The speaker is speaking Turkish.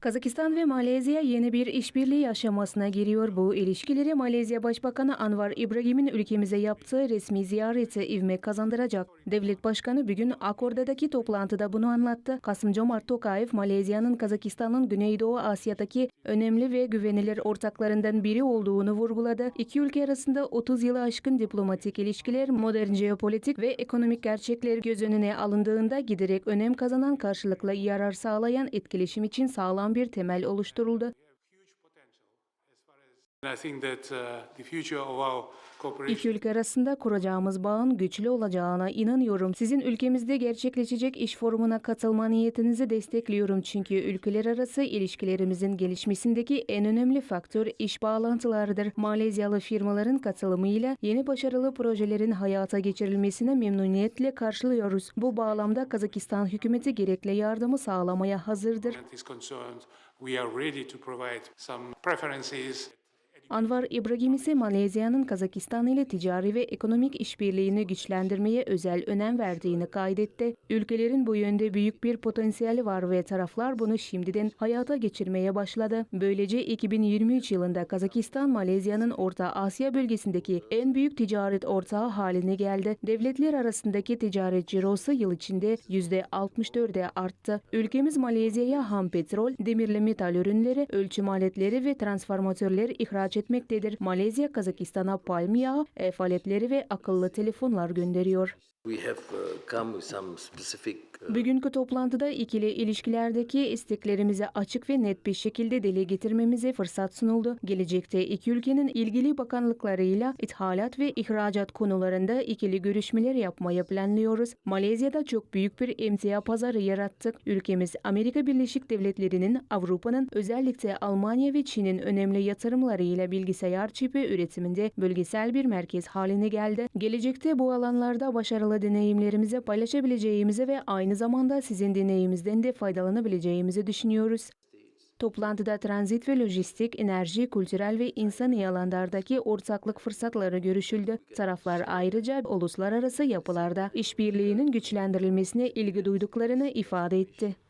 Kazakistan ve Malezya yeni bir işbirliği aşamasına giriyor. Bu ilişkileri Malezya Başbakanı Anwar İbrahim'in ülkemize yaptığı resmi ziyareti ivme kazandıracak. Devlet Başkanı bugün Akorda'daki toplantıda bunu anlattı. Kasım-Comart Tokayev, Malezya'nın Kazakistan'ın Güneydoğu Asya'daki önemli ve güvenilir ortaklarından biri olduğunu vurguladı. İki ülke arasında 30 yılı aşkın diplomatik ilişkiler, modern jeopolitik ve ekonomik gerçekler göz önüne alındığında giderek önem kazanan karşılıklı yarar sağlayan etkileşim için sağlam bir temel oluşturuldu. İki ülke arasında kuracağımız bağın güçlü olacağına inanıyorum. Sizin ülkemizde gerçekleşecek iş forumuna katılma niyetinizi destekliyorum. Çünkü ülkeler arası ilişkilerimizin gelişmesindeki en önemli faktör iş bağlantılarıdır. Malezyalı firmaların katılımıyla yeni başarılı projelerin hayata geçirilmesine memnuniyetle karşılıyoruz. Bu bağlamda Kazakistan hükümeti gerekli yardımı sağlamaya hazırdır. Anwar İbrahim ise Malezya'nın Kazakistan ile ticari ve ekonomik işbirliğini güçlendirmeye özel önem verdiğini kaydetti. Ülkelerin bu yönde büyük bir potansiyeli var ve taraflar bunu şimdiden hayata geçirmeye başladı. Böylece 2023 yılında Kazakistan, Malezya'nın Orta Asya bölgesindeki en büyük ticaret ortağı haline geldi. Devletler arasındaki ticaret cirosu yıl içinde %64'e arttı. Ülkemiz Malezya'ya ham petrol, demirli metal ürünleri, ölçüm aletleri ve transformatörler ihraç etmektedir. Malezya, Kazakistan'a palm yağı, ev aletleri ve akıllı telefonlar gönderiyor. Uh, uh, Bugünkü toplantıda ikili ilişkilerdeki isteklerimizi açık ve net bir şekilde dile getirmemize fırsat sunuldu. Gelecekte iki ülkenin ilgili bakanlıklarıyla ithalat ve ihracat konularında ikili görüşmeler yapmayı planlıyoruz. Malezya'da çok büyük bir emtia pazarı yarattık. Ülkemiz Amerika Birleşik Devletleri'nin, Avrupa'nın özellikle Almanya ve Çin'in önemli yatırımlarıyla bilgisayar çipi üretiminde bölgesel bir merkez haline geldi. Gelecekte bu alanlarda başarılı deneyimlerimizi paylaşabileceğimizi ve aynı zamanda sizin deneyimizden de faydalanabileceğimizi düşünüyoruz. Toplantıda transit ve lojistik, enerji, kültürel ve insani alanlardaki ortaklık fırsatları görüşüldü. Taraflar ayrıca uluslararası yapılarda işbirliğinin güçlendirilmesine ilgi duyduklarını ifade etti.